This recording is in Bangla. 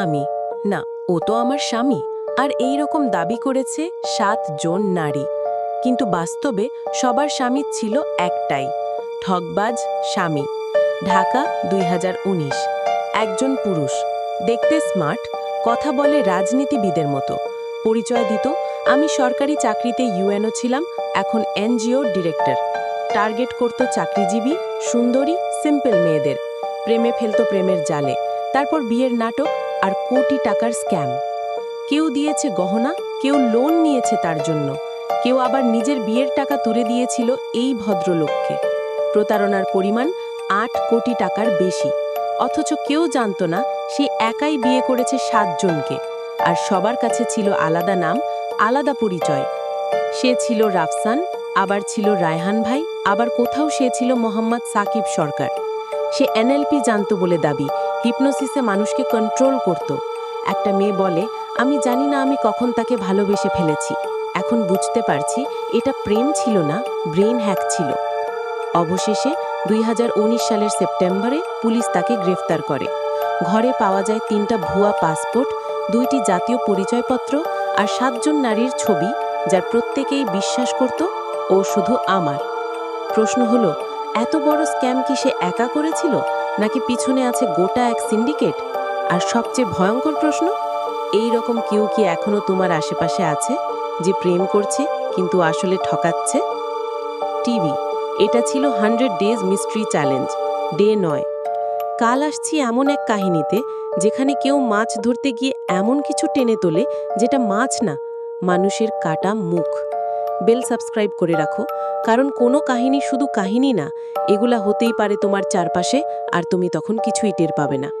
আমি। না, ও তো আমার স্বামী। আর এই রকম দাবি করেছে সাত জন নারী। কিন্তু বাস্তবে সবার স্বামী ছিল একটাই ঠকবাজ স্বামী। ঢাকা, দুই একজন পুরুষ। দেখতে স্মার্ট, কথা বলে রাজনীতিবিদের মতো। পরিচয় দিত, আমি সরকারি চাকরিতে ইউএনও ছিলাম, এখন এনজিওর ডিরেক্টর। টার্গেট করত চাকরিজীবী, সুন্দরী, সিম্পল মেয়েদের। প্রেমে ফেলতো প্রেমের জালে। তারপর বিয়ের নাটক আর কোটি টাকার স্ক্যাম। কেউ দিয়েছে গহনা, কেউ লোন নিয়েছে তার জন্য। কেউ আবার নিজের বিয়ের টাকা তুলে দিয়েছিল এই ভদ্রলোককে। প্রতারণার পরিমাণ আট কোটি টাকার বেশি। অথচ কেউ জানত না, সে একাই বিয়ে করেছে সাতজনকে আর সবার কাছে ছিল আলাদা নাম, আলাদা পরিচয়। সে ছিল রাফসান, আবার ছিল রায়হান ভাই, আবার কোথাও সে ছিল মোহাম্মদ সাকিব সরকার। সে এনএলপি জানতো বলে দাবি। হিপনোসিসে মানুষকে কন্ট্রোল করত। একটা মেয়ে বলে, আমি জানি না আমি কখন তাকে ভালোবেসে ফেলেছি। এখন বুঝতে পারছি, এটা প্রেম ছিল না ব্রেন হ্যাক ছিল। অবশেষে দুই হাজার উনিশ সালের সেপ্টেম্বরে পুলিশ তাকে গ্রেফতার করে। ঘরে পাওয়া যায় তিনটা ভুয়া পাসপোর্ট, দুইটি জাতীয় পরিচয়পত্র আর সাতজন নারীর ছবি, যার প্রত্যেকেই বিশ্বাস করত, ও শুধু আমার। প্রশ্ন হলো এত বড় স্ক্যাম কি সে একা করেছিল? নাকি পিছনে আছে গোটা এক সিন্ডিকেট? আর সবচেয়ে ভয়ঙ্কর প্রশ্ন, এই রকম কেউ কি এখনও তোমার আশেপাশে আছে, যে প্রেম করছে, কিন্তু আসলে ঠকাচ্ছে? টিভি, এটা ছিল hundred days mystery challenge, day নয়। কাল আসছি এমন এক কাহিনীতে, যেখানে কেউ মাছ ধরতে গিয়ে এমন কিছু টেনে তোলে, যেটা মাছ না, মানুষের কাটা মুখ। বেল সাবস্ক্রাইব করে রাখো। কারণ কোনো কাহিনী শুধু কাহিনী না, এগুলা হতেই পারে তোমার চারপাশে, আর তুমি তখন কিছুই টের পাবে না।